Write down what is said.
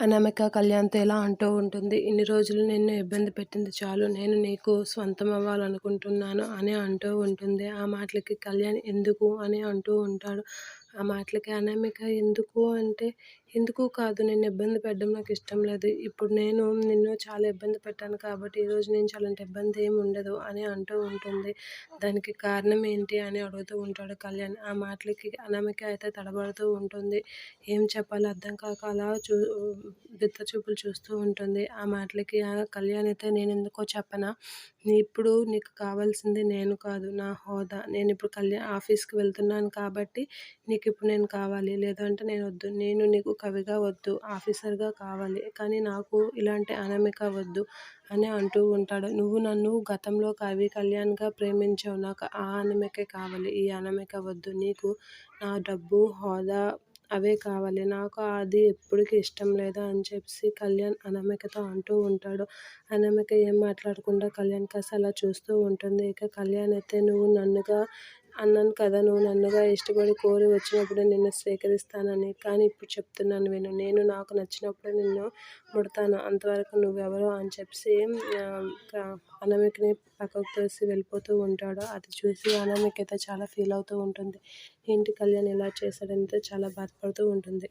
అనామిక కళ్యాణ్తో ఎలా అంటూ ఉంటుంది. ఇన్ని రోజులు నిన్ను ఇబ్బంది పెట్టింది చాలు. నేను నీకు స్వంతం అవ్వాలనుకుంటున్నాను అని అంటూ ఉంటుంది. ఆ మాటలకి కళ్యాణ్ ఎందుకు అని అంటూ ఉంటాడు. ఆ మాటలకి అనామిక ఎందుకు అంటే ఎందుకు కాదు నేను ఇబ్బంది పెట్టడం నాకు ఇష్టం లేదు. ఇప్పుడు నేను నిన్ను చాలా ఇబ్బంది పెట్టాను కాబట్టి ఈరోజు నుంచి అలాంటి ఇబ్బంది ఏమి ఉండదు అని అంటూ ఉంటుంది. దానికి కారణం ఏంటి అని అడుగుతూ ఉంటాడు కళ్యాణ్. ఆ మాటలకి అనామిక అయితే తడబడుతూ ఉంటుంది. ఏం చెప్పాలో అర్థం కాక అలా చూ బిత్త చూపులు చూస్తూ ఉంటుంది. ఆ మాటలకి ఆ కళ్యాణ్ అయితే నేను ఎందుకో చెప్పనా? ఇప్పుడు నీకు కావాల్సింది నేను కాదు నా హోదా. నేను ఇప్పుడు కళ్యాణ్ ఆఫీస్కి వెళ్తున్నాను కాబట్టి నీకు ఇప్పుడు నేను కావాలి. లేదంటే నేను వద్దు. నేను నీకు కవిగా వద్దు ఆఫీసర్గా కావాలి. కానీ నాకు ఇలాంటి అనామిక వద్దు అని అంటూ ఉంటాడు. నువ్వు నన్ను గతంలో కవి కళ్యాణ్గా ప్రేమించావు. నాకు ఆ అనామికే కావాలి ఈ అనామిక వద్దు. నీకు నా డబ్బు హోదా అవే కావాలి. నాకు అది ఎప్పటికీ ఇష్టం లేదు అని చెప్పి కళ్యాణ్ అనామికతో అంటూ ఉంటాడు. అనామిక ఏం మాట్లాడకుండా కళ్యాణ్ కాస్త అలా చూస్తూ ఉంటుంది. ఇక కళ్యాణ్ అయితే నువ్వు నన్నుగా అన్నాను కదా నువ్వు నన్నుగా ఇష్టపడి కోరి వచ్చినప్పుడు నిన్ను స్వీకరిస్తానని. కానీ ఇప్పుడు చెప్తున్నాను విను. నేను నాకు నచ్చినప్పుడు నిన్ను ముడతాను. అంతవరకు నువ్వెవరో అని చెప్పి అనామికని పక్కకు తోసి వెళ్ళిపోతూ ఉంటాడు. అది చూసి అనామిక అయితే చాలా ఫీల్ అవుతూ ఉంటుంది. ఏంటి కళ్యాణ్ ఇలా చేశాడంటే చాలా బాధపడుతూ ఉంటుంది.